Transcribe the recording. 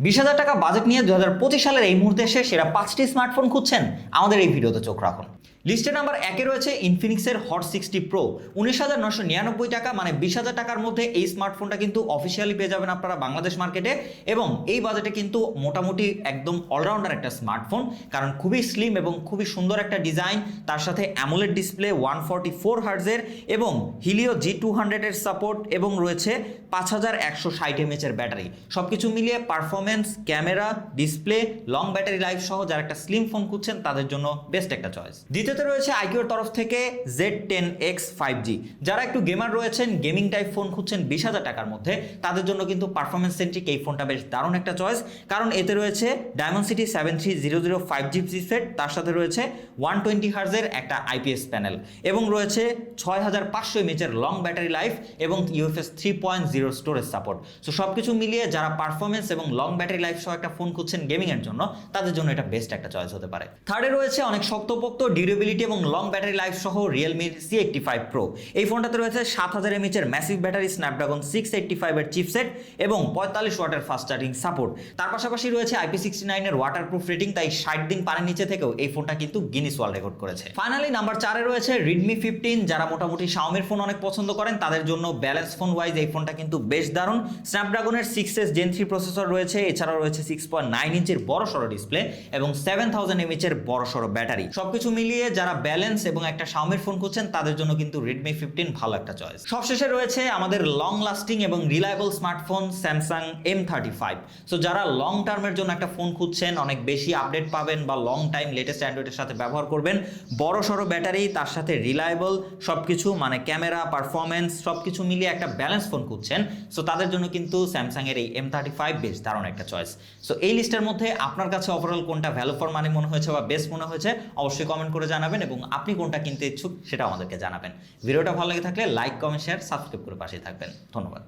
বিশ হাজার টাকা বাজেট নিয়ে দু হাজার পঁচিশ সালের এই মুহূর্তে এসে সেরা পাঁচটি স্মার্টফোন খুঁজছেন আমাদের এই ভিডিওতে চোখ রাখুন। লিস্টে নাম্বার একে রয়েছে ইনফিনিক্সের হট সিক্সটি প্রো উনিশ হাজার নশো নিরানব্বই টাকা মানে বিশ হাজার টাকার মধ্যে এই স্মার্টফোনটা কিন্তু অফিসিয়ালি পেয়ে যাবেন আপনারা বাংলাদেশ মার্কেটে এবং এই বাজেটে কিন্তু মোটামুটি একদম অলরাউন্ডার একটা স্মার্টফোন কারণ খুবই স্লিম এবং খুবই সুন্দর একটা ডিজাইন তার সাথে AMOLED display one forty four হার্জের এবং হিলিও জি টু হান্ড্রেডের সাপোর্ট এবং রয়েছে পাঁচ হাজার একশো ষাট এমএচের ব্যাটারি সব কিছু মিলিয়ে performance camera, display, long battery life সহ যারা একটা স্লিম ফোন খুঁজছেন, তাদের জন্য বেস্ট একটা চয়েস দ্বিতীয়তে রয়েছে আইকিউর তরফ থেকে Z ten X five G যারা একটু গেমার রয়েছেন গেমিং টাইপ ফোন খুঁজছেন বিশ হাজার টাকার মধ্যে, তাদের জন্য কিন্তু পারফরমেন্স সেন্ট্রিক এই ফোনটা বেশ দারুণ একটা চয়েস কারণ এতে রয়েছে Dimensity seven three zero zero five G set তার সাথে রয়েছে ওয়ান টোয়েন্টি হার্জের একটা আইপিএস প্যানেল এবং রয়েছে ছয় হাজার পাঁচশো এমএচের লং ব্যাটারি লাইফ এবং UFS three point zero storage support so সব কিছু মিলিয়ে যারা পারফরমেন্স এবং লং ব্যাটারি লাইফ সহ একটা ফোন খুঁজছেন গেমিংয়ের জন্য, তাদের জন্য এটা বেস্ট একটা চয়েস হতে পারে। থার্ডে রয়েছে অনেক শক্তপোক্ত ডিউরেবিলিটি এবং লং ব্যাটারি লাইফ সহ রিয়েলমির সি এইটটি ফাইভ প্রো এই ফোনটাতে রয়েছে সাত হাজার এমএচের massive battery Snapdragon six eighty ফাইভের চিপসেট এবং পঁয়তাল্লিশ ওয়াটের ফাস্ট চার্জিং সাপোর্ট তার পাশাপাশি রয়েছে আইপি সিক্সটি নাইনের ওয়াটার প্রুফ রেটিং তাই ষাট দিন পানির নিচে থেকেও এই ফোনটা কিন্তু গিনিস ওয়ার্ল্ড রেকর্ড করেছে। ফাইনালি নাম্বার চারে রয়েছে রিডমি ফিফটিন যারা মোটামুটি শাওমির ফোন অনেক পছন্দ করেন, তাদের জন্য ব্যালেন্স ফোন ওয়াইজ এই ফোনটা কিন্তু বেশ দারুণ। স্ন্যাপড্রাগনের six S gen three processor রয়েছে এছাড়াও রয়েছে সিক্স পয়েন্ট নাইন ইঞ্চের বড় সড়ো ডিসপ্লে এবং সেভেন থাউজেন্ড এমএচের বড় সড়ো ব্যাটারি সবকিছু মিলিয়ে যারা ব্যালেন্স এবং একটা শাওমির ফোন খুঁজছেন, তাদের জন্য কিন্তু রেডমি ফিফটিন ভালো একটা চয়েস সবশেষে রয়েছে আমাদের লং লাস্টিং এবং reliable smartphone Samsung M thirty five so যারা লং টার্মের জন্য একটা ফোন খুঁজছেন, অনেক বেশি আপডেট পাবেন বা লং টাইম লেটেস্ট অ্যান্ড্রয়েডের সাথে ব্যবহার করবেন। বড় সড়ো ব্যাটারি তার সাথে রিলায়েবল সব কিছু মানে ক্যামেরা পারফরমেন্স সব কিছু মিলিয়ে একটা ব্যালেন্স ফোন খুঁজছেন। সো তাদের জন্য কিন্তু স্যামসাংয়ের এই এম থার্টি ফাইভ বেশ দারুণ একটা চয়েস সো এই লিস্টের মধ্যে আপনার কাছে ওভারঅল কোনটা ভ্যালু ফর মানি মনে হয়েছে বা বেস্ট মনে হয়েছে, অবশ্যই কমেন্ট করে জানাবেন এবং আপনি কোনটা কিনতে ইচ্ছুক সেটা আমাদেরকে জানাবেন। ভিডিওটা ভালো লাগে থাকলে লাইক কমেন্ট শেয়ার সাবস্ক্রাইব করে পাশে থাকবেন। ধন্যবাদ।